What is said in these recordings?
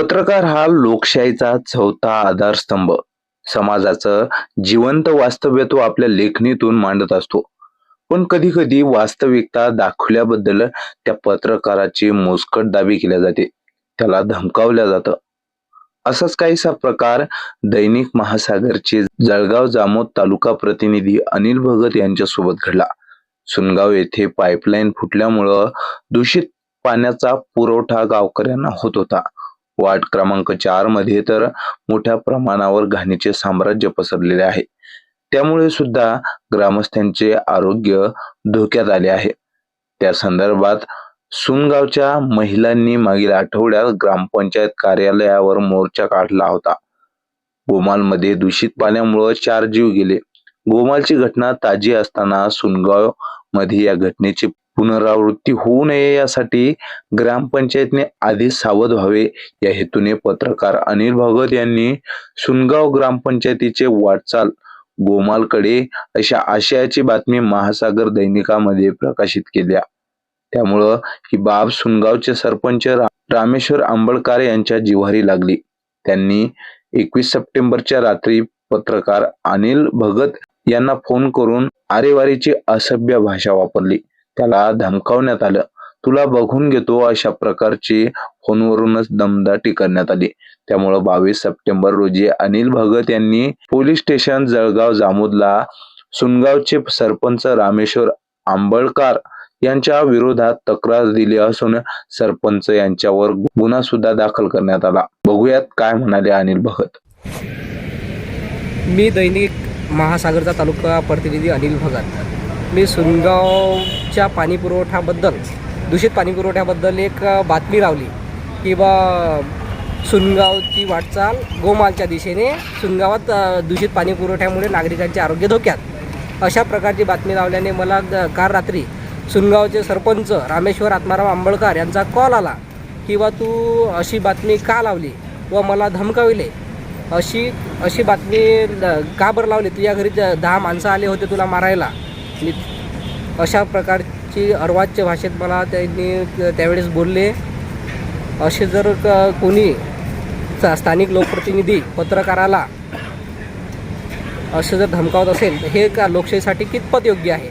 पत्रकार हा लोकशाहीचा चौथा आधारस्तंभ. समाजाचं जिवंत वास्तव्य तो आपल्या लेखणीतून मांडत असतो. पण कधी कधी वास्तविकता दाखवल्याबद्दल त्या पत्रकाराची मोजकट दाबी केल्या जाते. त्याला धमकावल्या जातं. असाच काहीसा प्रकार दैनिक महासागरचे जळगाव जामोद तालुका प्रतिनिधी अनिल भगत यांच्यासोबत घडला. सुनगाव येथे पाईपलाईन फुटल्यामुळं दूषित पाण्याचा पुरवठा गावकऱ्यांना होत होता. वाट क्रमांक चारमध्ये तर मोठ्या प्रमाणावर घाणीचे साम्राज्य पसरलेले आहे. त्यामुळे सुद्धा ग्रामस्थांचे आरोग्य धोक्यात आले आहे. त्या संदर्भात सुनगावच्या महिलांनी मागील आठवड्यात ग्रामपंचायत कार्यालयावर मोर्चा काढला होता. गोमालमध्ये दूषित पाण्यामुळे चार जीव गेले. गोमालची घटना ताजी असताना सुनगावमध्ये या घटनेची पुनरावृत्ती होऊ नये यासाठी ग्रामपंचायतने आधीच सावध व्हावे. या हेतूने पत्रकार अनिल भगत यांनी सुनगाव ग्रामपंचायतीचे वाटचाल गोमालकडे अशा आशयाची बातमी महासागर दैनिकामध्ये प्रकाशित केल्या. त्यामुळं ही बाब सुनगावचे सरपंच रामेश्वर आंबळकर यांच्या जिव्हारी लागली. त्यांनी एकवीस सप्टेंबरच्या रात्री पत्रकार अनिल भगत यांना फोन करून आरेवारीची असभ्य भाषा वापरली. त्याला धमकावण्यात आलं. तुला बघून घेतो अशा प्रकारची फोनवरूनच दमदाटी करण्यात आली. त्यामुळं बावीस सप्टेंबर रोजी अनिल भगत यांनी पोलीस स्टेशन जळगाव जामोदला सुनगावचे सरपंच रामेश्वर आंबळकर यांच्या विरोधात तक्रार दिली असून सरपंच यांच्यावर गुन्हा सुद्धा दाखल करण्यात आला. बघूयात काय म्हणाले अनिल भगत. मी दैनिक महासागरचा तालुका प्रतिनिधी अनिल भगत. मी सुनगाव दूषितच्या पाणीपुरवठ्याबद्दल दूषित पाणीपुरवठ्याबद्दल एक बातमी लावली की बा सुनगावची वाटचाल गोमालच्या दिशेने सुनगावात दूषित पाणीपुरवठ्यामुळे नागरिकांचे आरोग्य धोक्यात. अशा प्रकारची बातमी लावल्याने मला काल रात्री सुनगावचे सरपंच रामेश्वर आत्माराम आंबळकर यांचा कॉल आला की बा तू अशी बातमी का लावली व मला धमकाविले? अशी अशी बातमी का बरं लावली? तुझ्या घरी दहा माणसं आले होते तुला मारायला. अशा प्रकार प्रकारची अर्वाच्य भाषेत मला त्यांनी त्यावेळेस बोलले असे जर क- कोणी स्थानिक लोकप्रतिनिधी पत्रकाराला असं जर धमकावत असेल तर हे का लोकशाहीसाठी कितपत योग्य आहे?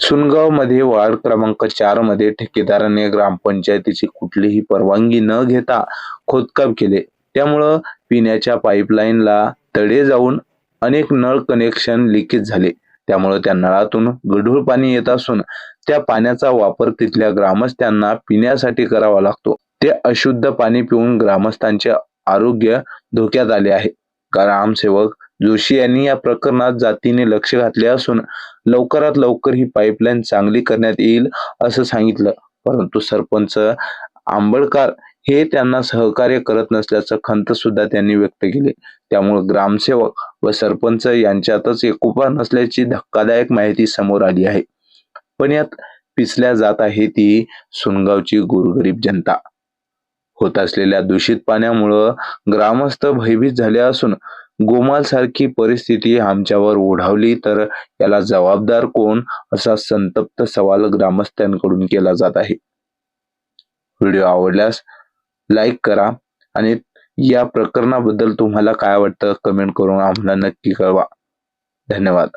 सुनगावमध्ये वार्ड क्रमांक चारमध्ये ठेकेदाराने ग्रामपंचायतीची कुठलीही परवानगी न घेता खोदकाम केले. त्यामुळं पिण्याच्या पाईपलाईनला तडे जाऊन अनेक नळ कनेक्शन लिकेज झाले. त्यामुळे त्या नळातून गढूळ पाणी येत असून त्या पाण्याचा वापर तिथल्या ग्रामस्थांना पिण्यासाठी करावा लागतो. ते अशुद्ध पाणी पिऊन ग्रामस्थांचे आरोग्य धोक्यात आले आहे. ग्रामसेवक जोशी यांनी या प्रकरणात जातीने लक्ष घातले असून लवकरात लवकर ही पाईपलाईन चांगली करण्यात येईल असं सांगितलं. परंतु सरपंच आंबळकर हे त्यांना सहकार्य करत नसल्याचं खंत सुद्धा त्यांनी व्यक्त केली. त्यामुळे ग्रामसेवक व सरपंच यांच्यातच एकोपा नसल्याची धक्कादायक माहिती समोर आली आहे. पण यात पिसल्या जात आहे ती सुनगावची गोरगरीब जनता. होत असलेल्या दूषित पाण्यामुळं ग्रामस्थ भयभीत झाले असून गोमाल सारखी परिस्थिती आमच्यावर ओढावली तर याला जबाबदार कोण असा संतप्त सवाल ग्रामस्थांकडून केला जात आहे. व्हिडिओ आवडल्यास लाईक करा. आणि या प्रकरणाबद्दल तुम्हाला काय वाटतं कमेंट करून आम्हाला नक्की कळवा. धन्यवाद.